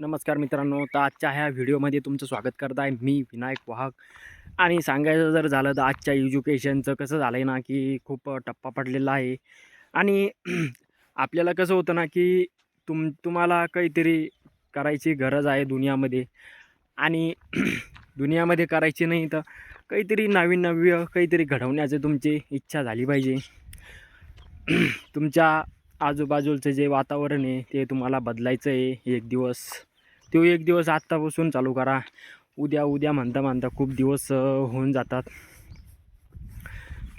नमस्कार मित्रांनो तर आजच्या ह्या व्हिडिओमध्ये तुमचं स्वागत करत आहे मी विनायक वाहक आणि सांगायचं जर झालं तर आजच्या एज्युकेशनचं कसं झालं आहे ना की खूप टप्पा पडलेला आहे. आणि आपल्याला कसं होतं ना की तुम तुम्हाला काहीतरी करायची गरज आहे दुनियामध्ये. आणि दुनियामध्ये करायची नाही तर काहीतरी नवीन नव्य काहीतरी घडवण्याची तुमची इच्छा झाली पाहिजे. तुमच्या आजूबाजूचं जे वातावरण आहे ते तुम्हाला बदलायचं आहे एक दिवस. तो एक दिवस आत्तापासून चालू करा. उद्या उद्या म्हणता म्हणता खूप दिवस होऊन जातात.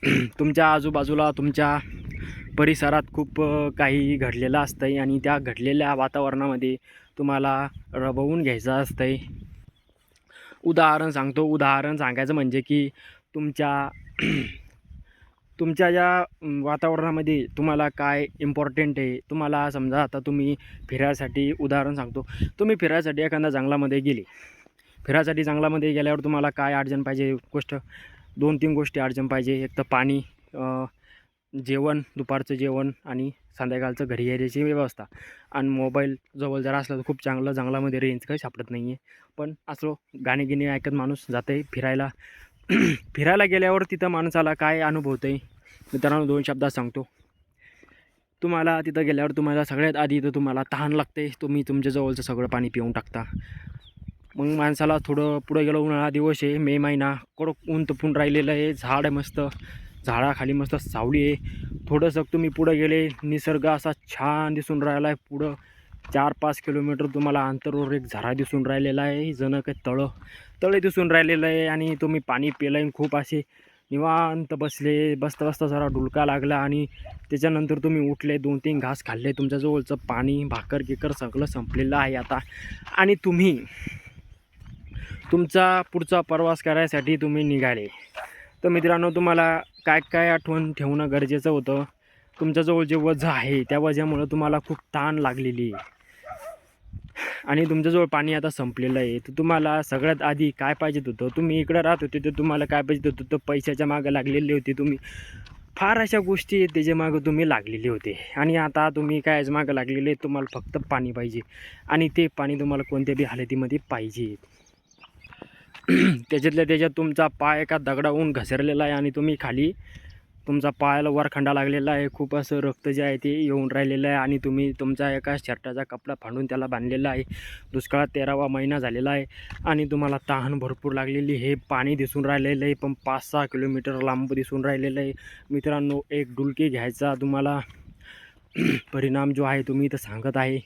तुमच्या आजूबाजूला तुमच्या परिसरात खूप काही घडलेलं असतं आहे आणि त्या घडलेल्या वातावरणामध्ये तुम्हाला रबवून घ्यायचं असतं आहे उदाहरण सांगतो. उदाहरण सांगायचं म्हणजे की तुमच्या तुमच्या ज्या वातावरणामध्ये तुम्हाला काय इम्पॉर्टंट आहे? तुम्हाला समजा आता तुम्ही फिरायसाठी उदाहरण सांगतो. तुम्ही फिरायसाठी एखाद्या जंगलामध्ये गेले. फिरायसाठी जंगलामध्ये गेल्यावर तुम्हाला काय अडचण पाहिजे? गोष्ट दोन तीन गोष्टी अडचण पाहिजे. एक तर पाणी जेवण दुपारचं जेवण आणि संध्याकाळचं घरी यायची व्यवस्था. आणि मोबाईल जवळ जर असला तर खूप चांगलं जंगलामध्ये रेंज काही सापडत नाही आहे पण असलो गाणे गिणे ऐकत माणूस जाते आहे फिरायला. फिरायला गेल्यावर तिथं माणसाला काय अनुभवतं आहे मित्रांनो दोन शब्दात सांगतो. तुम्हाला तिथं गेल्यावर तुम्हाला सगळ्यात आधी तर तुम्हाला तहान लागते. तुम्ही तुमच्या जवळचं सगळं पाणी पिऊन टाकता. मग माणसाला थोडं पुढं गेलं उन्हाळा दिवस आहे मे महिना. कडक ऊन तपून राहिलेलं आहे झाड आहे मस्त झाडाखाली मस्त सावली आहे. थोडंसं तुम्ही पुढं गेले निसर्ग असा छान दिसून राहिला आहे पुढं. चार पाच किलोमीटर तुम्हाला अंतरवर एक झरा दिसून राहिलेला आहे जणं काही तळं तळे दिसून राहिलेलं आहे आणि तुम्ही पाणी पिलं खूप असे. निवांत बसले बसता बसता जरा डुलका लागला आणि त्याच्यानंतर तुम्ही उठले दोन तीन घास खाल्ले तुमच्याजवळचं पाणी भाकर गिकर सगळं संपलेलं आहे आता. आणि तुम्ही तुमचा पुढचा प्रवास करायसाठी तुम्ही निघाले. तर मित्रांनो तुम्हाला काय काय आठवण ठेवणं गरजेचं होतं? तुमच्याजवळ जे वजं आहे त्या वजामुळं तुम्हाला खूप ताण लागलेली आहे. आणि तुमच्याजवळ पाणी आता संपलेलं आहे. तर तुम्हाला सगळ्यात आधी काय पाहिजेत होतं? तुम्ही इकडं राहत होते तर तुम्हाला काय पाहिजे होतं? तर पैशाच्या मागं लागलेले होते तुम्ही. फार अशा गोष्टी आहेत त्याच्या मागं तुम्ही लागलेले होते. आणि आता तुम्ही काय मागं लागलेले तुम्हाला फक्त पाणी पाहिजे. आणि ते पाणी तुम्हाला कोणत्या बी हालतीमध्ये पाहिजे. त्याच्यातल्या त्याच्यात तुमचा पाय एका दगडाहून घसरलेला आहे आणि तुम्ही खाली तुमचा पायाला वरखंडा लागलेला आहे. खूप असं रक्त जे आहे ते येऊन राहिलेलं आहे आणि तुम्ही तुमचा एका शर्टाचा कपडा फांडून त्याला बांधलेला आहे. दुष्काळात तेरावा महिना झालेला आहे आणि तुम्हाला तहान भरपूर लागलेली हे पाणी दिसून राहिलेलं आहे पण पाच सहा किलोमीटर लांब दिसून राहिलेलं आहे. मित्रांनो एक डुलकी घ्यायचा तुम्हाला परिणाम जो आहे तुम्ही इथं सांगत आहे.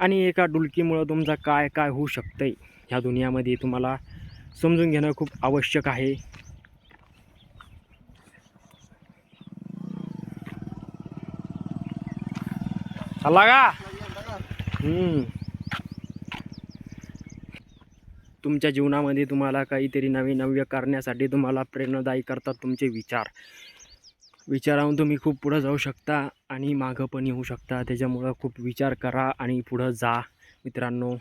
आणि एका डुलकीमुळं तुमचा काय काय होऊ शकतं आहे ह्या दुनियामध्ये तुम्हाला समजून घेणं खूप आवश्यक आहे. आला का तुमच्या जीवनामध्ये तुम्हाला काहीतरी नवीन नव्य करण्यासाठी तुम्हाला प्रेरणादायी करतात तुमचे विचार. विचाराहून तुम्ही खूप पुढं जाऊ शकता आणि मागं पण येऊ शकता. त्याच्यामुळं खूप विचार करा आणि पुढं जा. मित्रांनो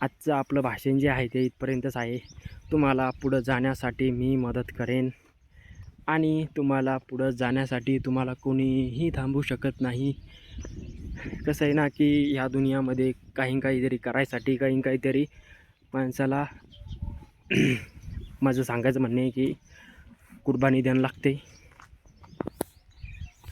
आजचं आपलं भाषण जे आहे ते इथपर्यंतच आहे. तुम्हाला पुढं जाण्यासाठी मी मदत करेन आणि तुम्हाला पुढं जाण्यासाठी तुम्हाला कोणीही थांबू शकत नाही. कसं आहे ना की ह्या दुनियामध्ये काही काहीतरी करायसाठी काही काहीतरी माणसाला माझं सांगायचं म्हणणं आहे की कुर्बानी द्यायला लागते.